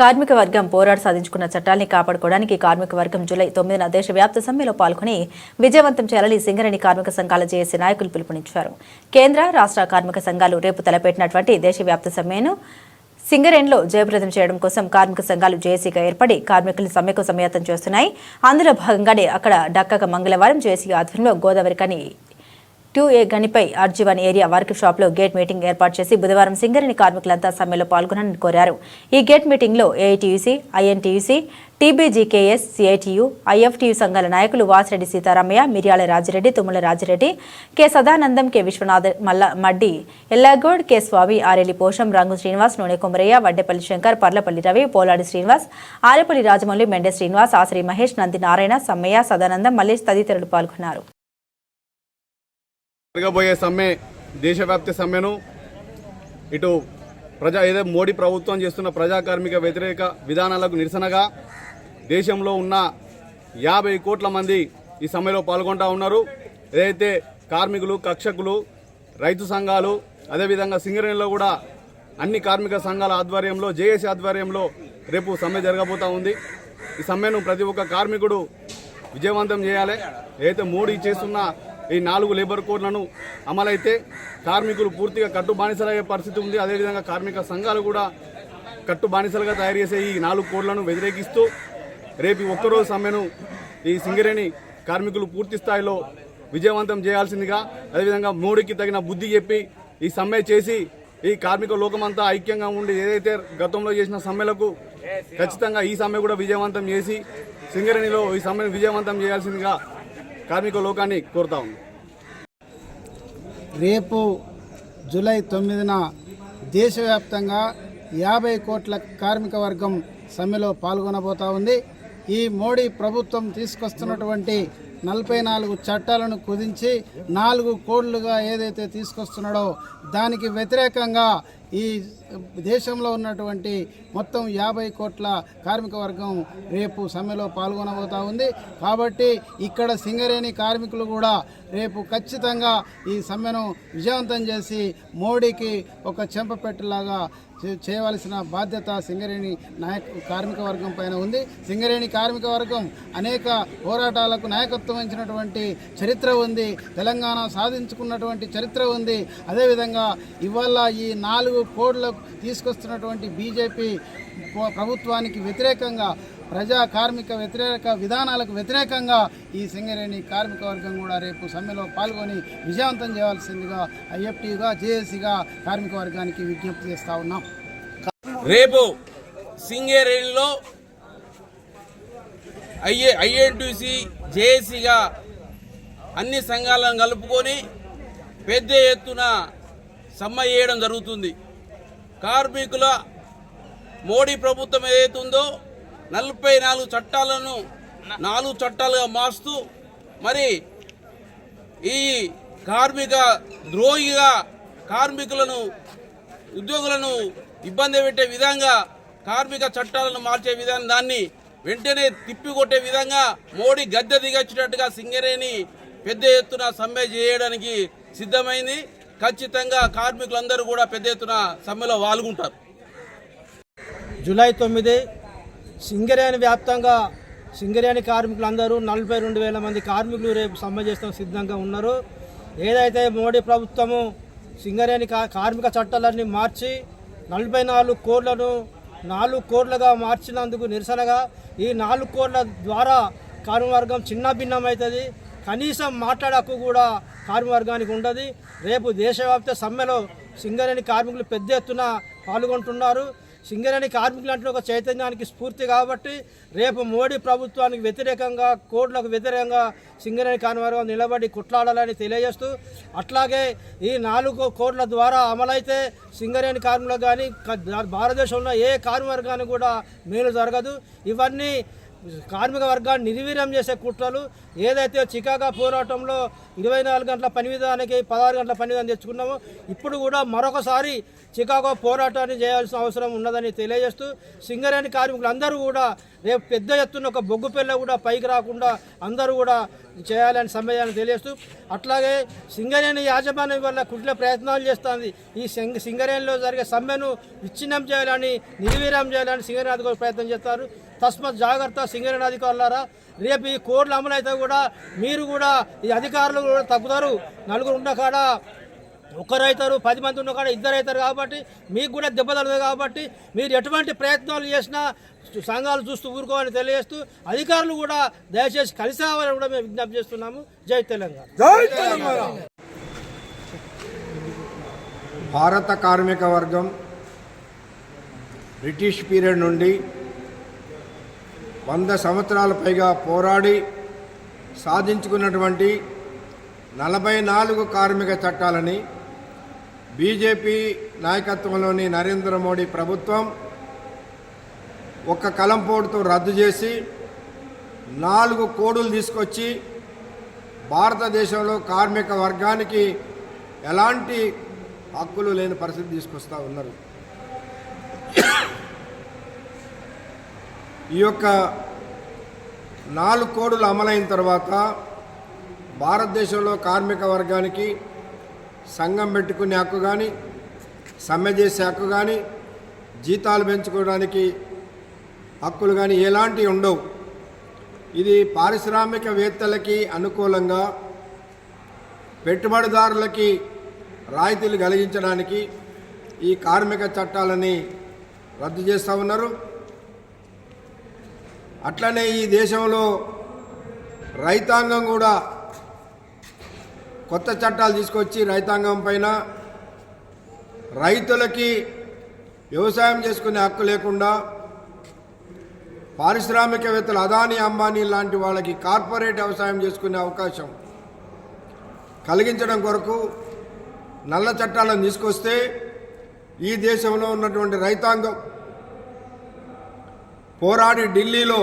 కార్మిక వర్గం పోరాటం సాధించుకున్న చట్టాల్ని కాపాడుకోవడానికి కార్మిక వర్గం జూలై తొమ్మిదిన దేశవ్యాప్త సమ్మెలో పాల్గొని విజయవంతం చేయాలని సింగరేణి కార్మిక సంఘాల జేఏసీ నాయకులు పిలుపునిచ్చారు. కేంద్ర రాష్ట్ర కార్మిక సంఘాలు రేపు తలపెట్టినటువంటి దేశవ్యాప్త సమ్మెను సింగరేణిలో జయప్రదం చేయడం కోసం కార్మిక సంఘాలు జేఏసీగా ఏర్పడి కార్మికులు సమ్మెకు సమయత్తం చేస్తున్నాయి. అందులో భాగంగానే అక్కడ డక్కక మంగళవారం జేఏసీ ఆధ్వర్యంలో గోదావరి కని టూ ఏ గనిపై అర్జీవన్ ఏరియా వర్క్ షాప్లో గేట్ మీటింగ్ ఏర్పాటు చేసి బుధవారం సింగరేణి కార్మికులంతా సమ్మెలో పాల్గొనని కోరారు. ఈ గేట్ మీటింగ్లో AITUC INTUC TBGKS CITU IFTU సంఘాల నాయకులు Vasireddy Sitaramayya Miryala Rajireddy Tummala Rajireddy K Sadanandam K Vishwanath Malla Maddi Ella Goud K స్వామి ఆరేలి పోషం రంగు శ్రీనివాస్ నూనె కొమరయ్య వడ్డేపల్లి శంకర్ పర్లపల్లి రవి పోలాడి శ్రీనివాస్ ఆరేపల్లి రాజమౌళి మెండే శ్రీనివాస్ ఆశ్రీ మహేష్ నంది నారాయణ సమ్మయ్య సదానందం మల్లేష్ తదితరులు పాల్గొన్నారు. జరగబోయే సమ్మె దేశవ్యాప్త సమ్మెను ఇటు ప్రజా ఏదో మోడీ ప్రభుత్వం చేస్తున్న ప్రజా కార్మిక వ్యతిరేక విధానాలకు నిరసనగా దేశంలో ఉన్న యాభై కోట్ల మంది ఈ సమ్మెలో పాల్గొంటా ఉన్నారు. ఏదైతే కార్మికులు కక్షకులు రైతు సంఘాలు అదేవిధంగా సింగరేణిలో కూడా అన్ని కార్మిక సంఘాల ఆధ్వర్యంలో జేఏసీ ఆధ్వర్యంలో రేపు సమ్మె జరగబోతా ఉంది. ఈ సమ్మెను ప్రతి ఒక్క కార్మికుడు విజయవంతం చేయాలి. ఏదైతే మోడీ చేస్తున్న ఈ నాలుగు లేబర్ కోడ్లను అమలైతే కార్మికులు పూర్తిగా కట్టు బానిసలయ్యే పరిస్థితి ఉంది. అదేవిధంగా కార్మిక సంఘాలు కూడా కట్టు బానిసలుగా తయారు చేసే ఈ నాలుగు కోడ్లను వ్యతిరేకిస్తూ రేపు ఒక్కరోజు సమ్మెను ఈ సింగరేణి కార్మికులు పూర్తి స్థాయిలో విజయవంతం చేయాల్సిందిగా అదేవిధంగా మోడీకి తగిన బుద్ధి చెప్పి ఈ సమ్మె చేసి ఈ కార్మిక లోకమంతా ఐక్యంగా ఉండి ఏదైతే గతంలో చేసిన సమ్మెలకు ఖచ్చితంగా ఈ సమ్మె కూడా విజయవంతం చేసి సింగరేణిలో ఈ సమ్మెను విజయవంతం చేయాల్సిందిగా కార్మిక లోకాన్ని కోరుతా ఉంది రేపు జూలై తొమ్మిదిన దేశవ్యాప్తంగా యాభై కోట్ల కార్మిక వర్గం సమ్మెలో పాల్గొనబోతా ఉంది. ఈ మోడీ ప్రభుత్వం తీసుకొస్తున్నటువంటి నలభై నాలుగు చట్టాలను కుదించి నాలుగు కోడ్లుగా ఏదైతే తీసుకొస్తున్నాడో దానికి వ్యతిరేకంగా ఈ దేశంలో ఉన్నటువంటి మొత్తం యాభై కోట్ల కార్మిక వర్గం రేపు సమ్మెలో పాల్గొనబోతా ఉంది. కాబట్టి ఇక్కడ సింగరేణి కార్మికులు కూడా రేపు ఖచ్చితంగా ఈ సమ్మెను విజయవంతం చేసి మోడీకి ఒక చెంపపెట్టలాగా చే- చేయవలసిన బాధ్యత సింగరేణి నాయక కార్మిక వర్గం పైన ఉంది. సింగరేణి కార్మిక వర్గం అనేక పోరాటాలకు నాయకత్వం ఇచ్చినటువంటి చరిత్ర ఉంది. తెలంగాణ సాధించుకున్నటువంటి చరిత్ర ఉంది. అదేవిధంగా ఇవాళ ఈ నాలుగు కోడ్లకు తీసుకొస్తున్నటువంటి బీజేపీ ప్రభుత్వానికి వ్యతిరేకంగా ప్రజా కార్మిక వ్యతిరేక విధానాలకు వ్యతిరేకంగా ఈ సింగరేణి కార్మిక వర్గం కూడా రేపు సమ్మెలో పాల్గొని విజయవంతం చేయాల్సిందిగా ఐఎఫ్టీగా జేఏసీగా కార్మిక వర్గానికి విజ్ఞప్తి చేస్తా ఉన్నాం. రేపు సింగేరేణిలో ఐఏ ఐఎన్టీసీ జేఏసీగా అన్ని సంఘాలను కలుపుకొని పెద్ద ఎత్తున సమ్మె చేయడం జరుగుతుంది. కార్మికుల మోడీ ప్రభుత్వం ఏదైతే ఉందో నలభై నాలుగు చట్టాలను నాలుగు చట్టాలుగా మార్స్తూ మరి ఈ కార్మిక ద్రోహిగా కార్మికులను ఉద్యోగులను ఇబ్బంది పెట్టే విధంగా కార్మిక చట్టాలను మార్చే విధానం దాన్ని వెంటనే తిప్పికొట్టే విధంగా మోడీ గద్దె దిగొచ్చినట్టుగా సింగరేణి పెద్ద ఎత్తున సమ్మె చేయడానికి సిద్ధమైంది. ఖచ్చితంగా కార్మికులందరూ కూడా పెద్ద ఎత్తున సమ్మెలో పాల్గొంటారు జూలై తొమ్మిది సింగరేణి వ్యాప్తంగా సింగరేణి కార్మికులందరూ నలభై రెండు వేల మంది కార్మికులు రేపు సమ్మె చేస్తాం సిద్ధంగా ఉన్నారు. ఏదైతే మోడీ ప్రభుత్వము సింగరేణి కా కార్మిక చట్టాలన్నీ మార్చి నలభై నాలుగు కోట్లను నాలుగు కోట్లుగా మార్చినందుకు నిరసనగా ఈ నాలుగు కోట్ల ద్వారా కార్మికవర్గం చిన్న భిన్నమవుతుంది. కనీసం మాట్లాడకు కూడా కార్మికవర్గానికి ఉండదు. రేపు దేశవ్యాప్త సమ్మెలో సింగరేణి కార్మికులు పెద్ద ఎత్తున పాల్గొంటున్నారు. సింగరేణి కార్మికులు అంటే ఒక చైతన్యానికి స్ఫూర్తి కాబట్టి రేపు మోడీ ప్రభుత్వానికి వ్యతిరేకంగా కోడ్లకు వ్యతిరేకంగా సింగరేణి కార్మికవర్గం నిలబడి కొట్లాడాలని తెలియజేస్తూ అట్లాగే ఈ నాలుగు కోడ్ల ద్వారా అమలైతే సింగరేణి కార్మికులకు కానీ భారతదేశంలో ఏ కార్మికవర్గానికి కూడా మేలు జరగదు. ఇవన్నీ కార్మిక వర్గాన్ని నిర్వీర్యం చేసే కుట్రలు ఏదైతే చికాగో పోరాటంలో ఇరవై నాలుగు గంటల పని విధానానికి పదహారు గంటల పని విధానం తెచ్చుకున్నామో ఇప్పుడు కూడా మరొకసారి చికాగో పోరాటాన్ని చేయాల్సిన అవసరం ఉన్నదని తెలియజేస్తూ సింగరేణి కార్మికులందరూ కూడా రేపు పెద్ద ఎత్తున ఒక బొగ్గు పిల్ల కూడా పైకి రాకుండా అందరూ కూడా చేయాలని సమ్మేళనం తెలియజేస్తూ అట్లాగే సింగరేణి యాజమాన్యం వల్ల కుట్ల ప్రయత్నాలు చేస్తుంది. ఈ సింగ సింగరేణిలో జరిగే సమ్మెను విచ్ఛిన్నం చేయాలని నిర్వీర్యం చేయాలని సింగరేణి ప్రయత్నం చేస్తారు. తస్మత్ జాగ్రత్త సింగరేణి అధికారులారా రేపు ఈ కోడ్లు అమలైతే కూడా మీరు కూడా ఈ అధికారులు కూడా తగ్గుతారు. నలుగురు ఉన్న కాడ ఒక్కరు అవుతారు పది మంది ఉన్న కాడ ఇద్దరు అవుతారు కాబట్టి మీకు కూడా దెబ్బ తగలదు కాబట్టి మీరు ఎటువంటి ప్రయత్నాలు చేసినా సంఘాలు చూస్తూ ఊరుకోవాలని తెలియజేస్తూ అధికారులు కూడా దయచేసి కలిసి రావాలని కూడా మేము విజ్ఞప్తి చేస్తున్నాము. జై తెలంగాణ. భారత కార్మిక వర్గం బ్రిటిష్ పీరియడ్ నుండి వంద సంవత్సరాల పైగా పోరాడి సాధించుకున్నటువంటి నలభై నాలుగు కార్మిక చట్టాలని బీజేపీ నాయకత్వంలోని నరేంద్ర మోడీ ప్రభుత్వం ఒక్క కలంపోటుతో రద్దు చేసి నాలుగు కోడులు తీసుకొచ్చి భారతదేశంలో కార్మిక వర్గానికి ఎలాంటి హక్కులు లేని పరిస్థితి తీసుకొస్తా ఉన్నారు. ఈ యొక్క నాలుగు కోడులు అమలైన తర్వాత భారతదేశంలో కార్మిక వర్గానికి సంఘం పెట్టుకునే హక్కు కానీ సమ్మె చేసే హక్కు కానీ జీతాలు పెంచుకోవడానికి హక్కులు కానీ ఎలాంటివి ఉండవు. ఇది పారిశ్రామికవేత్తలకి అనుకూలంగా పెట్టుబడిదారులకి రాయితీలు కలిగించడానికి ఈ కార్మిక చట్టాలని రద్దు చేస్తూ ఉన్నారు. అట్లనే ఈ దేశంలో రైతాంగం కూడా కొత్త చట్టాలు తీసుకొచ్చి రైతాంగం పైన రైతులకి వ్యవసాయం చేసుకునే హక్కు లేకుండా పారిశ్రామికవేత్తలు అదానీ అంబానీ లాంటి వాళ్ళకి కార్పొరేట్ వ్యవసాయం చేసుకునే అవకాశం కలిగించడం కొరకు నల్ల చట్టాలను తీసుకొస్తే ఈ దేశంలో ఉన్నటువంటి రైతాంగం పోరాడి ఢిల్లీలో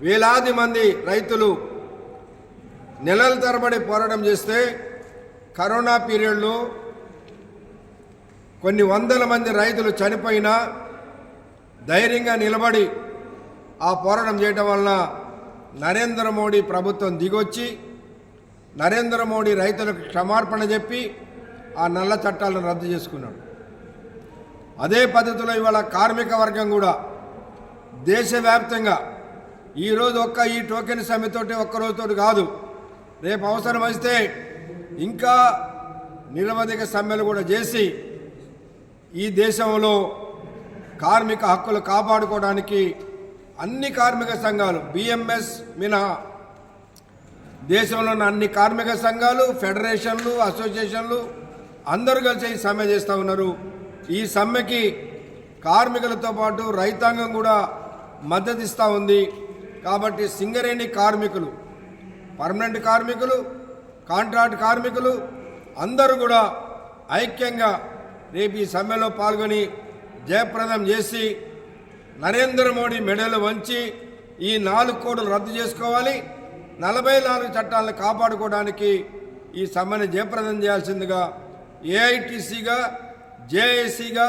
వేలాది మంది రైతులు నెలల తరబడి పోరాటం చేస్తే కరోనా పీరియడ్లో కొన్ని వందల మంది రైతులు చనిపోయినా ధైర్యంగా నిలబడి ఆ పోరాటం చేయటం వలన నరేంద్ర మోడీ ప్రభుత్వం దిగొచ్చి నరేంద్ర మోడీ రైతులకు క్షమార్పణ చెప్పి ఆ నల్ల చట్టాలను రద్దు చేసుకున్నాడు. అదే పద్ధతిలో ఇవాళ కార్మిక వర్గం కూడా దేశవ్యాప్తంగా ఈరోజు ఒక్క ఈ టోకెన్ సమ్మెతోటి ఒక్క రోజుతోటి కాదు రేపు అవసరం వస్తే ఇంకా నిరవధిక సమ్మెలు కూడా చేసి ఈ దేశంలో కార్మిక హక్కులు కాపాడుకోవడానికి అన్ని కార్మిక సంఘాలు బిఎంఎస్ మినహా దేశంలో ఉన్న అన్ని కార్మిక సంఘాలు ఫెడరేషన్లు అసోసియేషన్లు అందరూ కలిసి ఈ సమ్మె చేస్తూ ఉన్నారు. ఈ సమ్మెకి కార్మికులతో పాటు రైతాంగం కూడా మద్దతిస్తూ ఉంది. కాబట్టి సింగరేణి కార్మికులు పర్మనెంట్ కార్మికులు కాంట్రాక్ట్ కార్మికులు అందరూ కూడా ఐక్యంగా రేపు ఈ సమ్మెలో పాల్గొని జయప్రదం చేసి నరేంద్ర మోడీ మెడలు వంచి ఈ నాలుగు కోట్లు రద్దు చేసుకోవాలి. నలభై నాలుగు చట్టాలను కాపాడుకోవడానికి ఈ సమ్మెను జయప్రదం చేయాల్సిందిగా ఏఐటీసీగా జేఏసీగా